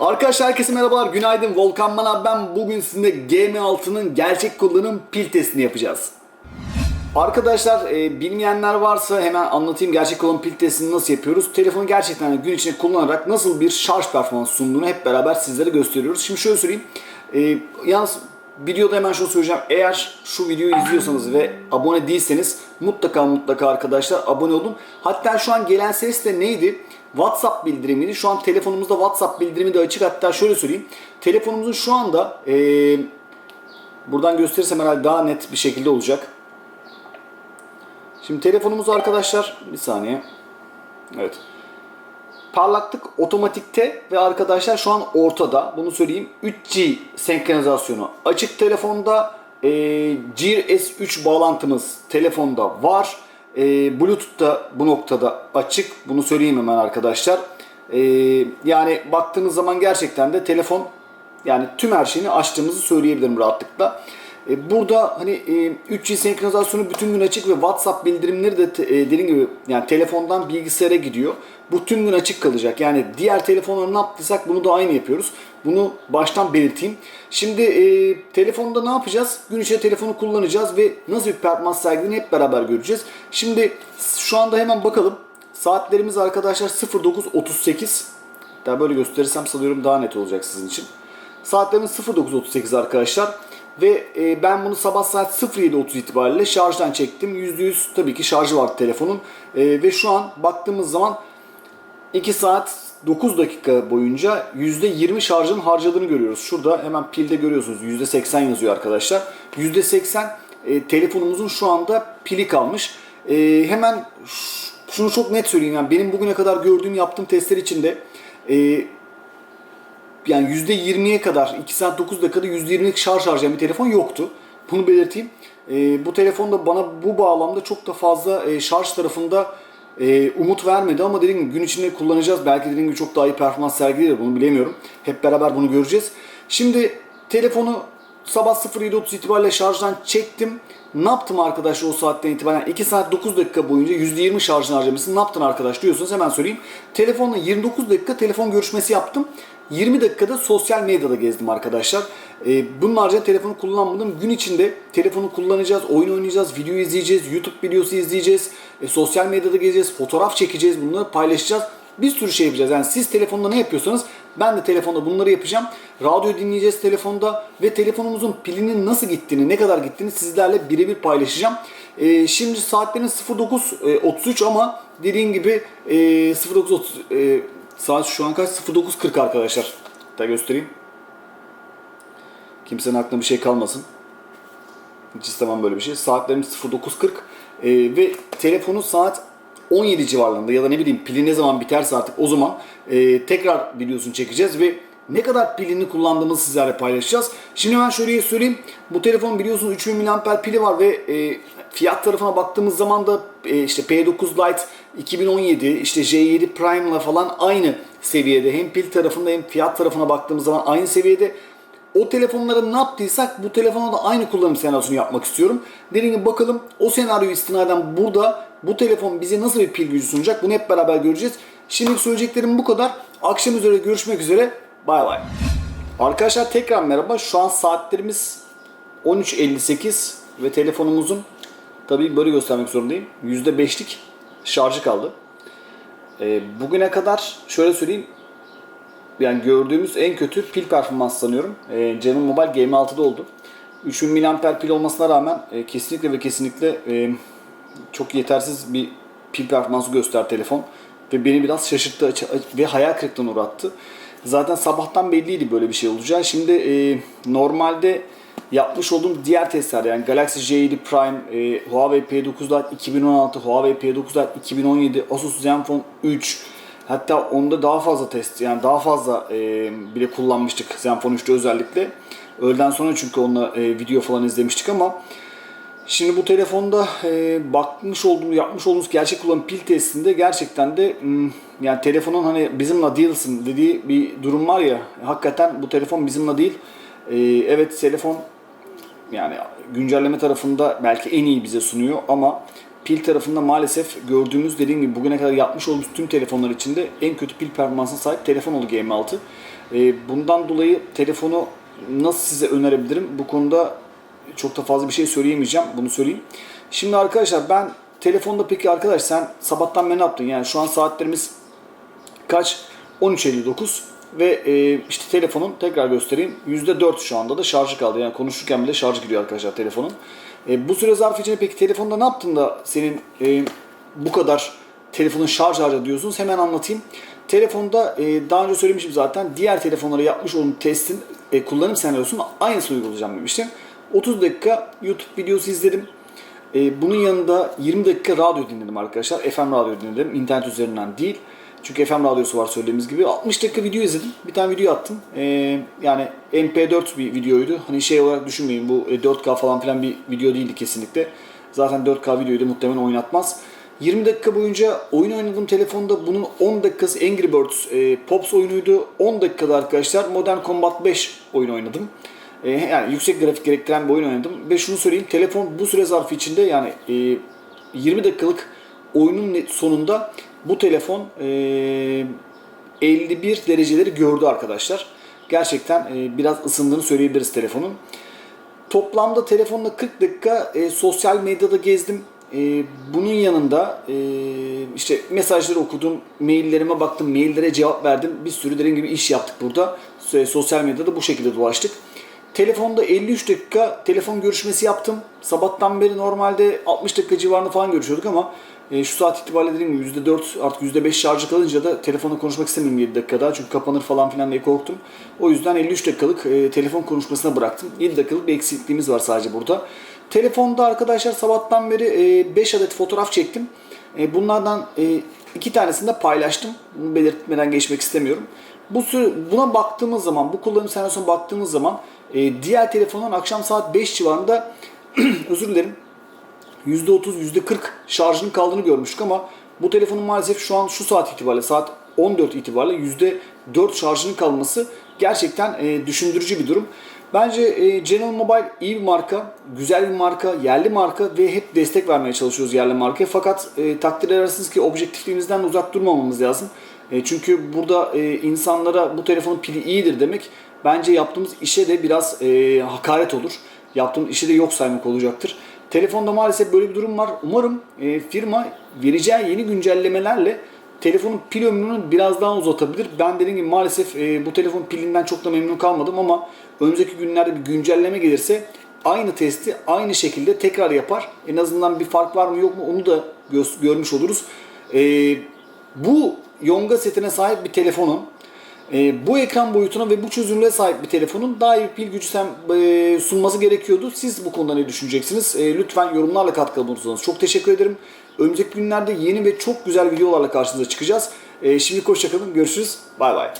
Arkadaşlar herkese merhabalar, günaydın. Volkan Manav ben. Bugün sizinle GM6'nın gerçek kullanım pil testini yapacağız. Arkadaşlar e, bilmeyenler varsa hemen anlatayım gerçek kullanım pil testini nasıl yapıyoruz. Telefonu gerçekten gün içinde kullanarak nasıl bir şarj performansı sunduğunu hep beraber sizlere gösteriyoruz. Şimdi şöyle söyleyeyim. E, yalnız videoda hemen şunu söyleyeceğim. Eğer şu videoyu izliyorsanız ve abone değilseniz mutlaka mutlaka arkadaşlar abone olun. Hatta şu an gelen ses de neydi? WhatsApp bildirimiydi. Şu an telefonumuzda WhatsApp bildirimi de açık. Hatta şöyle söyleyeyim. Telefonumuzun şu anda e, buradan gösterirsem herhalde daha net bir şekilde olacak. Şimdi telefonumuz arkadaşlar bir saniye. Evet. Parlaklık otomatikte ve arkadaşlar şu an ortada. Bunu söyleyeyim. 3G senkronizasyonu açık telefonda. E, Gear S3 bağlantımız telefonda var. E, Bluetooth da bu noktada açık. Bunu söyleyeyim hemen arkadaşlar. E, yani baktığınız zaman gerçekten de telefon yani tüm her şeyini açtığımızı söyleyebilirim rahatlıkla. E, Burada hani e, 3G senkronizasyonu bütün gün açık ve WhatsApp bildirimleri de e, dediğim gibi yani telefondan bilgisayara gidiyor. Bu tüm gün açık kalacak. Yani diğer telefonlara ne yaptıysak bunu da aynı yapıyoruz. Bunu baştan belirteyim. Şimdi e, telefonda ne yapacağız? Gün içinde telefonu kullanacağız ve nasıl bir performans sergilediğini hep beraber göreceğiz. Şimdi şu anda hemen bakalım. Saatlerimiz arkadaşlar 09.38. Daha böyle gösterirsem sanıyorum daha net olacak sizin için. Saatlerimiz 09.38 arkadaşlar. Ve e, ben bunu sabah saat 07.30 itibariyle şarjdan çektim. %100 tabii ki şarjı var telefonun. E, ve şu an baktığımız zaman 2 saat 9 dakika boyunca %20 şarjın harcadığını görüyoruz. Şurada hemen pilde görüyorsunuz %80 yazıyor arkadaşlar. %80 e, telefonumuzun şu anda pili kalmış. E, hemen şunu çok net söyleyeyim. Yani benim bugüne kadar gördüğüm yaptığım testler içinde e, yani %20'ye kadar 2 saat 9 dakikada %20'lik şarj harcayan bir telefon yoktu. Bunu belirteyim. E, bu telefon da bana bu bağlamda çok da fazla e, şarj tarafında e, umut vermedi ama dediğim gibi gün içinde kullanacağız. Belki dediğim gibi çok daha iyi performans sergiler bunu bilemiyorum. Hep beraber bunu göreceğiz. Şimdi telefonu sabah 07.30 itibariyle şarjdan çektim. Ne yaptım arkadaşlar o saatten itibaren? 2 saat 9 dakika boyunca %20 şarjını harcamışsın. Ne yaptın arkadaş diyorsanız hemen söyleyeyim. Telefonla 29 dakika telefon görüşmesi yaptım. 20 dakikada sosyal medyada gezdim arkadaşlar. Ee, bunun haricinde telefonu kullanmadım. Gün içinde telefonu kullanacağız, oyun oynayacağız, video izleyeceğiz, YouTube videosu izleyeceğiz, e, sosyal medyada gezeceğiz, fotoğraf çekeceğiz, bunları paylaşacağız. Bir sürü şey yapacağız. Yani siz telefonda ne yapıyorsanız ben de telefonda bunları yapacağım. Radyo dinleyeceğiz telefonda ve telefonumuzun pilinin nasıl gittiğini, ne kadar gittiğini sizlerle birebir paylaşacağım. Ee, şimdi saatlerin 09.33 ama dediğim gibi e, 09.30 e, saat şu an kaç? 09.40 arkadaşlar. Da göstereyim. Kimsenin aklına bir şey kalmasın. Hiç istemem böyle bir şey. Saatlerimiz 09.40 Ee, ve telefonu saat 17 civarlarında ya da ne bileyim pili ne zaman biterse artık o zaman e, tekrar videosunu çekeceğiz ve ne kadar pilini kullandığımızı sizlerle paylaşacağız. Şimdi ben şöyle söyleyeyim. Bu telefon biliyorsunuz 3000 mAh pili var ve e, fiyat tarafına baktığımız zaman da e, işte P9 Lite 2017 işte J7 Prime'la falan aynı seviyede. Hem pil tarafında hem fiyat tarafına baktığımız zaman aynı seviyede o telefonlara ne yaptıysak bu telefona da aynı kullanım senaryosunu yapmak istiyorum. Dediğim gibi bakalım o senaryo istinaden burada bu telefon bize nasıl bir pil gücü sunacak bunu hep beraber göreceğiz. Şimdilik söyleyeceklerim bu kadar. Akşam üzere görüşmek üzere. Bay bay. Arkadaşlar tekrar merhaba. Şu an saatlerimiz 13.58 ve telefonumuzun tabii böyle göstermek zorundayım. %5'lik şarjı kaldı. Ee, bugüne kadar şöyle söyleyeyim yani gördüğümüz en kötü pil performans sanıyorum. E, Canon Mobile GM6'da oldu. 3000 mAh pil olmasına rağmen e, kesinlikle ve kesinlikle e, çok yetersiz bir pil performansı göster telefon. Ve beni biraz şaşırttı ve hayal kırıklığına uğrattı. Zaten sabahtan belliydi böyle bir şey olacağı. Şimdi e, normalde yapmış olduğum diğer testler yani Galaxy J7 Prime, e, Huawei P9 Lite 2016, Huawei P9 Lite 2017, Asus Zenfone 3, Hatta onda daha fazla test yani daha fazla e, bile kullanmıştık Zenfone 3'te özellikle. Öğleden sonra çünkü onunla e, video falan izlemiştik ama şimdi bu telefonda e, bakmış olduğumuz, yapmış olduğumuz gerçek kullanım pil testinde gerçekten de hmm, yani telefonun hani bizimle değilsin dediği bir durum var ya hakikaten bu telefon bizimle değil. E, evet telefon yani güncelleme tarafında belki en iyi bize sunuyor ama pil tarafında maalesef gördüğümüz dediğim gibi bugüne kadar yapmış olduğumuz tüm telefonlar içinde en kötü pil performansına sahip telefon oldu G26. Ee, bundan dolayı telefonu nasıl size önerebilirim? Bu konuda çok da fazla bir şey söyleyemeyeceğim. Bunu söyleyeyim. Şimdi arkadaşlar ben telefonda peki arkadaş sen sabahtan beri ne yaptın? Yani şu an saatlerimiz kaç? 13.59 ve e, işte telefonun tekrar göstereyim %4 şu anda da şarjı kaldı. Yani konuşurken bile şarj gidiyor arkadaşlar telefonun. E, bu süre zarfı içinde peki telefonda ne yaptın da senin e, bu kadar telefonun şarj harcadı diyorsunuz? Hemen anlatayım. Telefonda e, daha önce söylemişim zaten diğer telefonlara yapmış olduğum testin e, kullanım senaryosunu aynısını uygulayacağım demiştim. 30 dakika YouTube videosu izledim. E, bunun yanında 20 dakika radyo dinledim arkadaşlar. FM radyo dinledim. İnternet üzerinden değil. Çünkü FM radyosu var söylediğimiz gibi. 60 dakika video izledim. Bir tane video attım. E, yani MP4 bir videoydu. Hani şey olarak düşünmeyin bu e, 4K falan filan bir video değildi kesinlikle. Zaten 4K videoyu da muhtemelen oynatmaz. 20 dakika boyunca oyun oynadım telefonda. Bunun 10 dakikası Angry Birds e, Pops oyunuydu. 10 dakikada arkadaşlar Modern Combat 5 oyun oynadım. E, yani yüksek grafik gerektiren bir oyun oynadım. Ve şunu söyleyeyim telefon bu süre zarfı içinde yani e, 20 dakikalık oyunun sonunda bu telefon e, 51 dereceleri gördü arkadaşlar. Gerçekten e, biraz ısındığını söyleyebiliriz telefonun. Toplamda telefonla 40 dakika e, sosyal medyada gezdim. E, bunun yanında e, işte mesajları okudum, maillerime baktım, maillere cevap verdim. Bir sürü dediğim gibi iş yaptık burada. Sosyal medyada bu şekilde dolaştık. Telefonda 53 dakika telefon görüşmesi yaptım. Sabahtan beri normalde 60 dakika civarında falan görüşüyorduk ama e, şu saat itibariyle dediğim gibi %4 artık %5 şarjı kalınca da telefonla konuşmak istemiyorum 7 dakikada. Çünkü kapanır falan filan diye korktum. O yüzden 53 dakikalık e, telefon konuşmasına bıraktım. 7 dakikalık bir eksikliğimiz var sadece burada. Telefonda arkadaşlar sabahtan beri e, 5 adet fotoğraf çektim. E, bunlardan e, iki tanesini de paylaştım. Bunu belirtmeden geçmek istemiyorum. Bu süre, buna baktığımız zaman, bu kullanım senaryosuna baktığımız zaman e, diğer telefonun akşam saat 5 civarında özür dilerim %30, %40 şarjının kaldığını görmüştük ama bu telefonun maalesef şu an şu saat itibariyle saat 14 itibariyle %4 şarjının kalması gerçekten e, düşündürücü bir durum. Bence e, General Mobile iyi bir marka, güzel bir marka, yerli marka ve hep destek vermeye çalışıyoruz yerli markaya. Fakat e, takdir edersiniz ki objektifliğimizden uzak durmamamız lazım. E, çünkü burada e, insanlara bu telefonun pili iyidir demek bence yaptığımız işe de biraz e, hakaret olur. Yaptığımız işi de yok saymak olacaktır. Telefonda maalesef böyle bir durum var. Umarım e, firma vereceği yeni güncellemelerle telefonun pil ömrünü biraz daha uzatabilir. Ben dediğim gibi maalesef e, bu telefon pilinden çok da memnun kalmadım ama önümüzdeki günlerde bir güncelleme gelirse aynı testi aynı şekilde tekrar yapar. En azından bir fark var mı yok mu onu da gö- görmüş oluruz. E, bu Yonga setine sahip bir telefonun e, bu ekran boyutuna ve bu çözünürlüğe sahip bir telefonun daha iyi pil gücü sen, e, sunması gerekiyordu. Siz bu konuda ne düşüneceksiniz? E, lütfen yorumlarla katkı bulursanız çok teşekkür ederim. Önümüzdeki günlerde yeni ve çok güzel videolarla karşınıza çıkacağız. E, şimdi hoşçakalın. Görüşürüz. Bay bay.